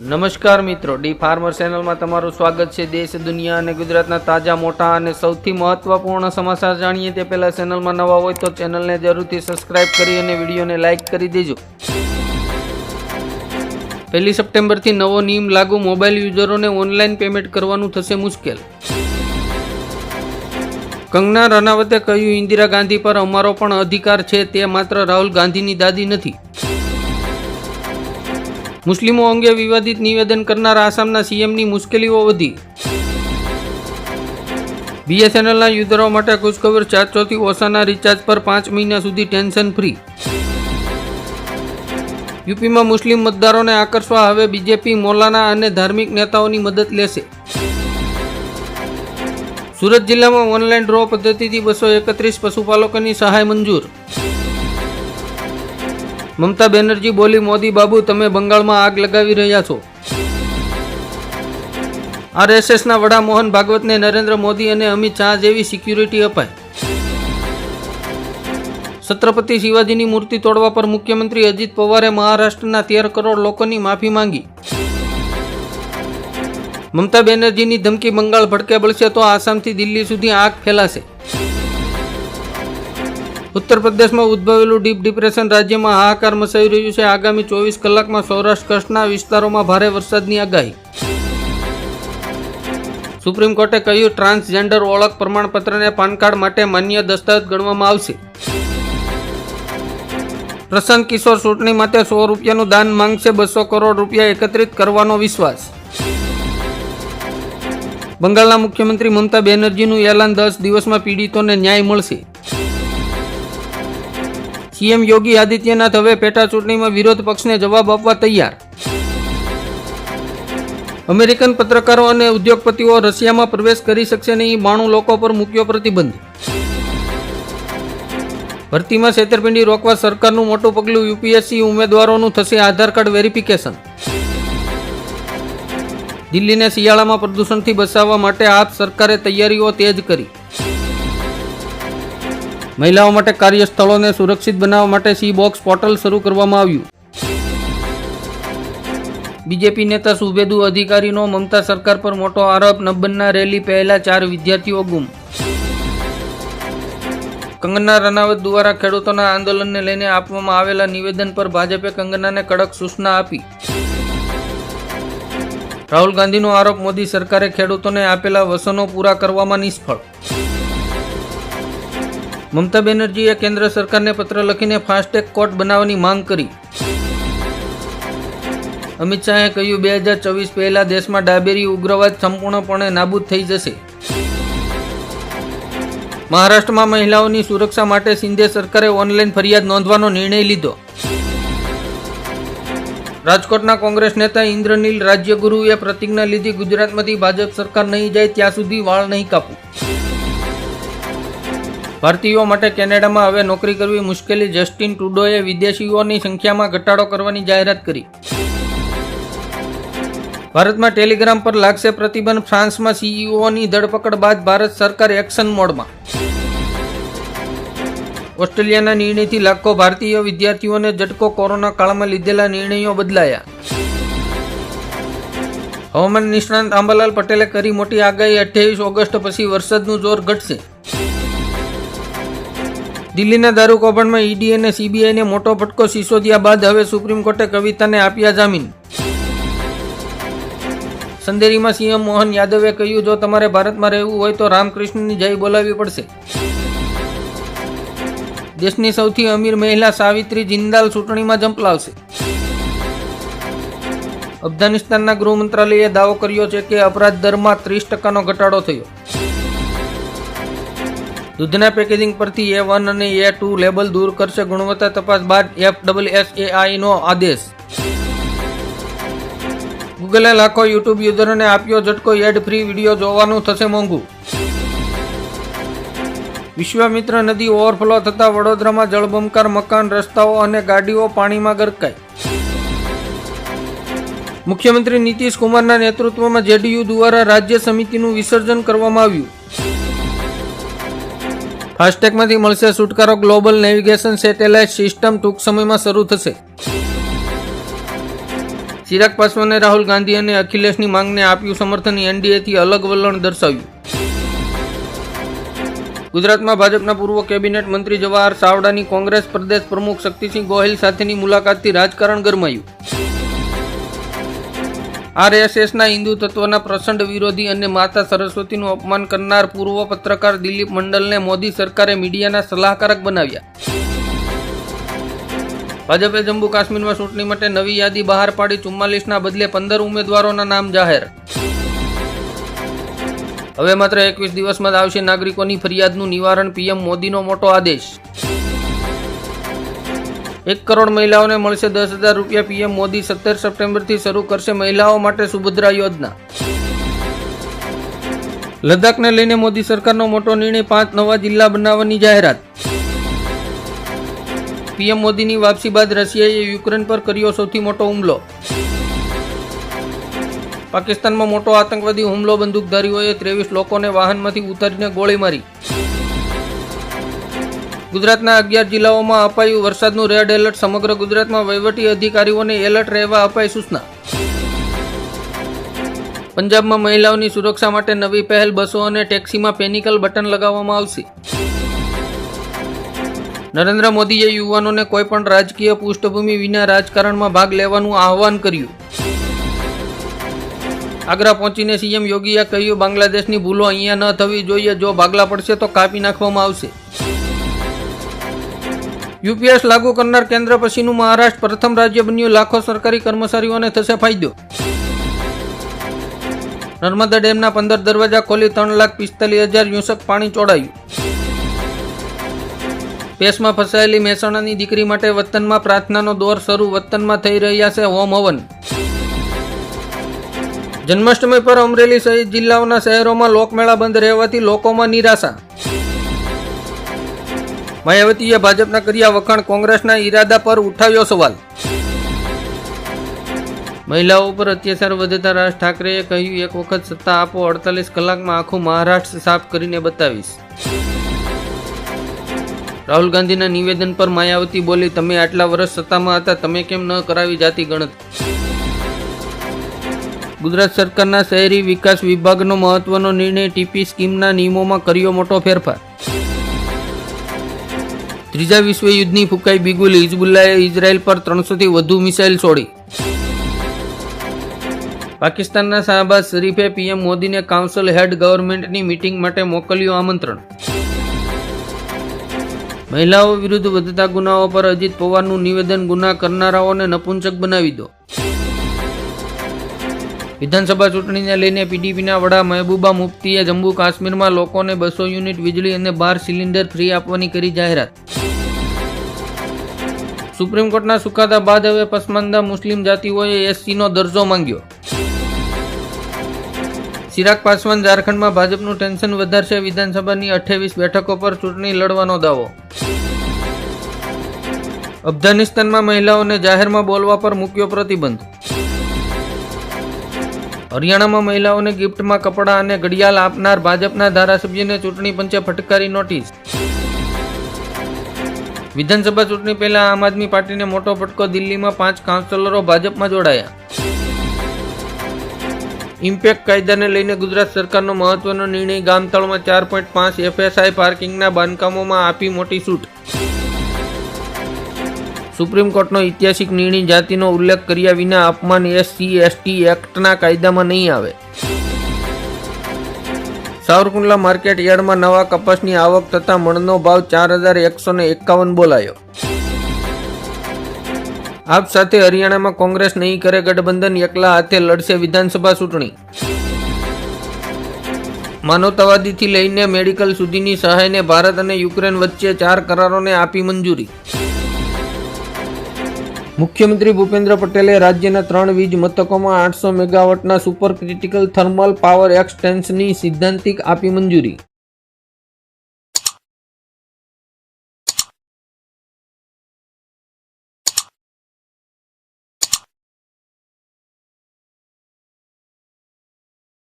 નમસ્કાર મિત્રો, D farmer ચેનલમાં તમારું સ્વાગત છે. દેશ, દુનિયા અને ગુજરાતના તાજા, મોટા અને સૌથી મહત્વપૂર્ણ સમાચાર જાણીએ તે પહેલા ચેનલમાં નવા હોય તો ચેનલને જરૂરથી સબસ્ક્રાઇબ કરી અને વિડીયોને લાઇક કરી દેજો. પહેલી સપ્ટેમ્બરથી નવો નિયમ લાગુ. મોબાઈલ યુઝરોને ઓનલાઈન પેમેન્ટ કરવાનું થશે મુશ્કેલ. કંગના રનાવતે કહ્યું, ઇન્દિરા ગાંધી પર અમારો પણ અધિકાર છે. તે માત્ર રાહુલ ગાંધીની દાદી નથી. મુસ્લિમો અંગે વિવાદિત નિવેદન કરનાર આસામના સીએમની મુશ્કેલીઓ વધી. બીએસએનએલના યુઝરો માટે ખુશખબર ચારસોથી ઓછાના રિચાર્જ પર પાંચ મહિના સુધી ટેન્શન ફ્રી. યુપીમાં મુસ્લિમ મતદારોને આકર્ષવા હવે બીજેપી મોલાના અને ધાર્મિક નેતાઓની મદદ લેશે. સુરત જિલ્લામાં ઓનલાઈન ડ્રો પદ્ધતિથી બસો એકત્રીસ પશુપાલકોની સહાય મંજૂર. મમતા બેનર્જી બોલી, મોદી બાબુ, તમે બંગાળમાં આગ લગાવી રહ્યા છો. આરએસએસના વડા મોહન ભાગવતને નરેન્દ્ર મોદી અને અમિત શાહ જેવી સિક્યુરિટી અપાય છત્રપતિ શિવાજીની મૂર્તિ તોડવા પર મુખ્યમંત્રી અજીત પવારે મહારાષ્ટ્રના તેર કરોડ લોકોની માફી માંગી. મમતા બેનર્જીની ધમકી બંગાળ ભડકે બળશે તો આસામથી દિલ્હી સુધી આગ ફેલાશે. ઉત્તર પ્રદેશમાં ઉદ્ભવેલું ડીપ ડિપ્રેશન રાજ્યમાં હાહાકાર મચાવી રહ્યું છે. આગામી ચોવીસ કલાકમાં સૌરાષ્ટ્ર કચ્છના વિસ્તારોમાં ભારે વરસાદની આગાહી. સુપ્રીમ કોર્ટે કહ્યું, ટ્રાન્સજેન્ડર ઓળખ પ્રમાણપત્રને પાન કાર્ડ માટે માન્ય દસ્તાવેજ ગણવામાં આવશે. પ્રશાંત કિશોર ચૂંટણી માટે સો રૂપિયાનું દાન માંગશે, બસો કરોડ રૂપિયા એકત્રિત કરવાનો વિશ્વાસ. બંગાળના મુખ્યમંત્રી મમતા બેનર્જીનું એલાન દસ દિવસમાં પીડિતોને ન્યાય મળશે. સીએમ યોગી આદિત્યનાથ હવે પેટા ચૂંટણીમાં વિરોધ પક્ષને જવાબ આપવા તૈયાર. અમેરિકન પત્રકારો અને ઉદ્યોગપતિઓ રશિયામાં પ્રવેશ કરી શકશે નહીં બાણું લોકો પર મૂક્યો પ્રતિબંધ. ભરતીમાં છેતરપિંડી રોકવા સરકારનું મોટું પગલું યુપીએસસી ઉમેદવારોનું થશે આધાર કાર્ડ વેરિફિકેશન. દિલ્હીને શિયાળામાં પ્રદૂષણથી બચાવવા માટે આપ સરકારે તૈયારીઓ તેજ કરી. મહિલાઓ માટે કાર્યસ્થળોને સુરક્ષિત બનાવવા માટે સી બોક્સ પોર્ટલ શરૂ કરવામાં આવ્યું. બીજેપી નેતા સુભેદુ અધિકારીનો મમતા સરકાર પર મોટો આરોપ નબ્બનના રેલી પહેલા ચાર વિદ્યાર્થીઓ ગુમ. કંગના રનાવત દ્વારા ખેડૂતોના આંદોલનને લઈને આપવામાં આવેલા નિવેદન પર ભાજપે કંગનાને કડક સૂચના આપી. રાહુલ ગાંધીનો આરોપ, મોદી સરકારે ખેડૂતોને આપેલા વસનો પૂરા કરવામાં નિષ્ફળ. મમતા બેનર્જીએ કેન્દ્ર સરકારને પત્ર લખીને ફાસ્ટેગ કોર્ટ બનાવવાની માંગ કરી. અમિત શાહે કહ્યું, બે હજાર ચોવીસ પહેલા દેશમાં ડાબેરી ઉગ્રવાદ સંપૂર્ણપણે નાબૂદ થઈ જશે. મહારાષ્ટ્રમાં મહિલાઓની સુરક્ષા માટે શિંદે સરકારે ઓનલાઈન ફરિયાદ નોંધવાનો નિર્ણય લીધો. રાજકોટના કોંગ્રેસ નેતા ઇન્દ્રનીલ રાજ્યગુરુએ પ્રતિજ્ઞા લીધી, ગુજરાતમાંથી ભાજપ સરકાર નહીં જાય, ત્યાં સુધી વાળ નહીં કાપું. ભારતીયો માટે કેનેડામાં હવે નોકરી કરવી મુશ્કેલી. જસ્ટિન ટુડોએ વિદેશીઓની સંખ્યામાં ઘટાડો કરવાની જાહેરાત કરી. ભારતમાં ટેલિગ્રામ પર લાગશે પ્રતિબંધ. ફ્રાન્સમાં સીઈઓની ધરપકડ બાદ ભારત સરકાર એક્શન મોડમાં. ઓસ્ટ્રેલિયાના નિર્ણયથી લાખો ભારતીય વિદ્યાર્થીઓને ઝટકો કોરોના કાળમાં લીધેલા નિર્ણયો બદલાયા. હવામાન નિષ્ણાંત આંબાલાલ પટેલે કરી મોટી આગાહી. અઠ્યાવીસ ઓગસ્ટ પછી વરસાદનું જોર ઘટશે. દિલ્હીના દારૂ કૌભાંડમાં ઈડી અને સીબીઆઈને મોટો ફટકો સિસોદિયા બાદ હવે સુપ્રીમ કોર્ટે કવિતાને આપ્યા જામીન. સંદેરીમાં સીએમ મોહન યાદવે કહ્યું, જો તમારે ભારતમાં રહેવું હોય તો રામકૃષ્ણની જય બોલાવવી પડશે. દેશની સૌથી અમીર મહિલા સાવિત્રી જિંદાલ ચૂંટણીમાં જંપલાવશે અફઘાનિસ્તાનના ગૃહ મંત્રાલયે દાવો કર્યો છે કે અપરાધ દરમાં ત્રીસ ટકાનો ઘટાડો થયો. દૂધના પેકેજિંગ પરથી એ વન અને એ ટુ લેબલ દૂર કરશે ગુણવત્તા તપાસ બાદ એફ ડબલ એસ એ આદેશ. ગૂગલે લાખો યુટ્યુબ યુઝરોને આપ્યો ઝટકો એડ ફ્રી વીડિયો જોવાનું થશે મોંઘું. વિશ્વામિત્ર નદી ઓવરફ્લો થતાં વડોદરામાં જળબંકાર મકાન, રસ્તાઓ અને ગાડીઓ પાણીમાં ગરકાઈ. મુખ્યમંત્રી નીતિશ કુમારના નેતૃત્વમાં જેડીયુ દ્વારા રાજ્ય સમિતિનું વિસર્જન કરવામાં આવ્યું. ફાસ્ટેગમાંથી મળશે છુટકારો ગ્લોબલ નેવિગેશન સેટેલાઇટ સિસ્ટમ ટૂંક સમયમાં શરૂ થશે. ચિરાગ પાસવાને રાહુલ ગાંધી અને અખિલેશની માંગને આપ્યું સમર્થન એનડીએથી અલગ વલણ દર્શાવ્યું. ગુજરાતમાં ભાજપના પૂર્વ કેબિનેટ મંત્રી જવાહર ચાવડાની કોંગ્રેસ પ્રદેશ પ્રમુખ શક્તિસિંહ ગોહિલ સાથેની મુલાકાતથી રાજકારણ ગરમાયું. આરએસએસના હિન્દુ તત્વના પ્રચંડ વિરોધી અને માતા સરસ્વતીનું અપમાન કરનાર પૂર્વ પત્રકાર દિલીપ મંડલને મોદી સરકારે મીડિયાના સલાહકારક બનાવ્યા. ભાજપે જમ્મુ કાશ્મીરમાં ચૂંટણી માટે નવી યાદી બહાર પાડી ચુમ્માલીસના બદલે પંદર ઉમેદવારોના નામ જાહેર. હવે માત્ર એકવીસ દિવસમાં જ આવશે નાગરિકોની ફરિયાદનું નિવારણ પીએમ મોદીનો મોટો આદેશ. એક કરોડ મહિલાઓને મળશે દસ હજાર રૂપિયા પીએમ મોદી સત્તર સપ્ટેમ્બરથી શરૂ કરશે મહિલાઓ માટે સુભદ્રા યોજના. લદ્દાખને લઈને મોદી સરકારનો મોટો નિર્ણય પાંચ નવા જિલ્લા બનાવવાની જાહેરાત. પીએમ મોદીની વાપસી બાદ રશિયાએ યુક્રેન પર કર્યો સૌથી મોટો હુમલો. પાકિસ્તાનમાં મોટો આતંકવાદી હુમલો, બંદૂકધારીઓએ ત્રેવીસ લોકોને વાહનમાંથી ઉતારીને ગોળી મારી ગુજરાતના અગિયાર જિલ્લાઓમાં અપાયું વરસાદનું રેડ એલર્ટ. સમગ્ર ગુજરાતમાં વહીવટી અધિકારીઓને એલર્ટ રહેવા અપાઈ સૂચના. પંજાબમાં મહિલાઓની સુરક્ષા માટે નવી પહેલ, બસો અને ટેક્સીમાં પેનિકલ બટન લગાવવામાં આવશે. નરેન્દ્ર મોદીએ યુવાનોને કોઈપણ રાજકીય પૃષ્ઠભૂમિ વિના રાજકારણમાં ભાગ લેવાનું આહવાન કર્યું. આગ્રા પહોંચીને સીએમ યોગીએ કહ્યું, બાંગ્લાદેશની ભૂલો અહીંયા ન થવી જોઈએ. જો ભાગલા પડશે તો કાપી નાખવામાં આવશે. યુપીએસ લાગુ કરનાર કેન્દ્ર પછીનું મહારાષ્ટ્ર પ્રથમ રાજ્ય બન્યું. લાખો સરકારી કર્મચારીઓને થશે ફાયદો. નર્મદા ડેમના પંદર દરવાજા ખોલી ત્રણ લાખ પિસ્તાલીસ હજાર યુસક પાણી ચોડાયું. પેસમાં ફસાયેલી મહેસાણાની દીકરી માટે વતનમાં પ્રાર્થનાનો દોર શરૂ. વતનમાં થઈ રહ્યા છે હોમ હવન. જન્માષ્ટમી પર અમરેલી સહિત જિલ્લાઓના શહેરોમાં લોકમેળા બંધ રહેવાથી લોકોમાં નિરાશા. માયાવતીએ ભાજપના કર્યા વખાણ કોંગ્રેસના ઈરાદા પર ઉઠાવ્યો સવાલ. મહિલાઓ પર અત્યાચાર વધતા રાજ ઠાકરેએ કહ્યું, એક વખત સત્તા આપો, અડતાલીસ કલાકમાં આખું મહારાષ્ટ્ર સાફ કરીને બતાવીશ. રાહુલ ગાંધીના નિવેદન પર માયાવતી બોલી, તમે આટલા વર્ષ સત્તામાં હતા, તમે કેમ ન કરાવી જાતિ ગણતરી? ગુજરાત સરકારના શહેરી વિકાસ વિભાગનો મહત્વનો નિર્ણય ટીપી સ્કીમના નિયમોમાં કર્યો મોટો ફેરફાર. ત્રીજા વિશ્વયુદ્ધની ફૂંકાઈ બિગુલ હિઝબુલ્લાએ ઇઝરાયલ પર ત્રણસોથી વધુ મિસાઇલ છોડી. પાકિસ્તાનના શાહબાઝ શરીફે પીએમ મોદીને કાઉન્સિલ હેડ ગવર્મેન્ટની મિટિંગ માટે મોકલ્યું આમંત્રણ. મહિલાઓ વિરુદ્ધ વધતા ગુનાઓ પર અજીત પવારનું નિવેદન ગુના કરનારાઓને નપુંસક બનાવી દો. વિધાનસભા ચૂંટણીને લઈને પીડીપીના વડા મહેબૂબા મુફ્તીએ જમ્મુ કાશ્મીરમાં લોકોને બસો યુનિટ વીજળી અને બાર સિલિન્ડર ફ્રી આપવાની કરી જાહેરાત. સુપ્રીમ કોર્ટના ચુકાદા બાદ હવે પસમાનદા મુસ્લિમ જાતિઓએ એસસીનો દરજ્જો માંગ્યો. ચિરાગ પાસવાન ઝારખંડમાં ભાજપનું ટેન્શન વધારશે વિધાનસભાની અઠ્યાવીસ બેઠકો પર ચૂંટણી લડવાનો દાવો. અફઘાનિસ્તાનમાં મહિલાઓને જાહેરમાં બોલવા પર મૂક્યો પ્રતિબંધ. હરિયાણામાં મહિલાઓને ગિફ્ટમાં કપડાં અને ઘડિયાળ આપનાર ભાજપના ધારાસભ્યને ચૂંટણી પંચે ફટકારી નોટિસ. વિધાનસભા ચૂંટણી પહેલા આમ આદમી પાર્ટીને મોટો ફટકો દિલ્હીમાં પાંચ કાઉન્સિલરો ભાજપમાં જોડાયા. ઇમ્પેક્ટ કાયદાને લઈને ગુજરાત સરકારનો મહત્વનો નિર્ણય ગામતળમાં ચાર પોઈન્ટ પાંચ એફએસઆઈ પાર્કિંગના બાંધકામોમાં આપી મોટી છૂટ. સુપ્રીમ કોર્ટનો ઐતિહાસિક નિર્ણય જાતિનો ઉલ્લેખ કર્યા વિના અપમાન એસસી એસટી એક્ટના કાયદામાં નહીં આવે. સાવરકુંડલા માર્કેટ યાર્ડમાં નવા કપાસની આવક થતાં મણનો ભાવ ચાર હજાર એકસો એકાવન બોલાયો. આપ સાથે હરિયાણામાં કોંગ્રેસ નહીં કરે ગઠબંધન, એકલા હાથે લડશે વિધાનસભા ચૂંટણી. માનવતાવાદીથી લઈને મેડિકલ સુધીની સહાયને ભારત અને યુક્રેન વચ્ચે ચાર કરારોને આપી મંજૂરી. મુખ્યમંત્રી ભૂપેન્દ્ર પટેલે રાજ્યના ત્રણ વીજ મથકોમાં આઠસો મેગાવોટના સુપર ક્રિટિકલ થર્મલ પાવર એક્સટેન્શનની સિદ્ધાંતિક આપી મંજૂરી.